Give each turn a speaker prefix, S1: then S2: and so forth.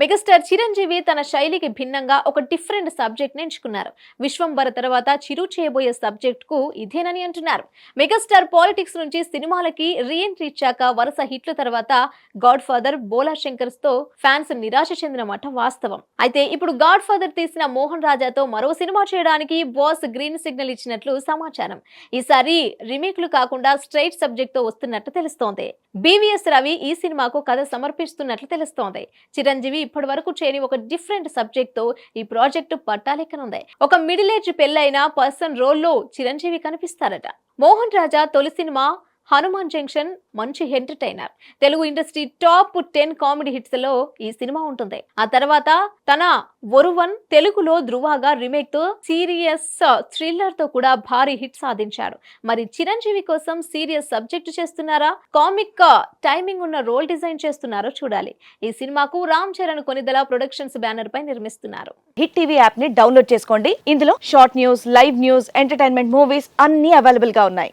S1: Megastar Chiranjeevi తన శైలికి భిన్నంగా ఒక డిఫరెంట్ సబ్జెక్ట్ ఎంచుకున్నారు. విశ్వంబర తర్వాత చిరు చేయబోయే సబ్జెక్ట్కు ఇదేనని అంటున్నారు. మెగాస్టార్ పాలిటిక్స్ నుంచి సినిమాలకి రీఎంట్రీ ఇచ్చాక వరుస హిట్ల తర్వాత గాడ్ ఫాదర్ బోలా శంకర్స్తో ఫ్యాన్స్ నిరాశ చెందిన మాట వాస్తవం. అయితే ఇప్పుడు గాడ్ ఫాదర్ తీసిన మోహన్ రాజాతో మరో సినిమా చేయడానికి బాస్ గ్రీన్ సిగ్నల్ ఇచ్చినట్లు సమాచారం. ఈసారి రీమేక్లు కాకుండా స్ట్రైట్ సబ్జెక్ట్తో వస్తున్నట్లు తెలుస్తోంది. బీవీఎస్ రవి ఈ సినిమాకు కథ సమర్పిస్తున్నట్లు తెలుస్తోంది. చిరంజీవి ఇప్పటి వరకు చేయని ఒక డిఫరెంట్ సబ్జెక్ట్తో ఈ ప్రాజెక్టు పట్టాలెక్కనుంది. ఒక మిడిల్ ఏజ్ పెళ్ళైన పర్సన్ రోల్లో చిరంజీవి కనిపిస్తారట. మోహన్ రాజా తొలి సినిమా హనుమాన్ జంక్షన్ మంచి entertainer. Telugu industry top ten comedy హిట్స్లో ఈ సినిమా ఉంటుంది. ఆ తర్వాత తన ఒరువన్ తెలుగులో ధృవాగా రీమేక్తో సీరియస్ థ్రిల్లర్తో కూడా భారీ హిట్ సాధించాడు మరి చిరంజీవి కోసం సీరియస్ సబ్జెక్ట్ చేస్తున్నారా? కామిక్ టైమింగ్ ఉన్న రోల్ డిజైన్ చేస్తున్నారో చూడాలి. ఈ సినిమాకు రామ్ చరణ్ కొనిదల ప్రొడక్షన్స్ బ్యానర్ పై నిర్మిస్తున్నారు.
S2: హిట్ టీవీ యాప్ని డౌన్లోడ్ చేసుకోండి. ఇందులో short news live news entertainment movies అన్ని అవైలబుల్గా ఉన్నాయి.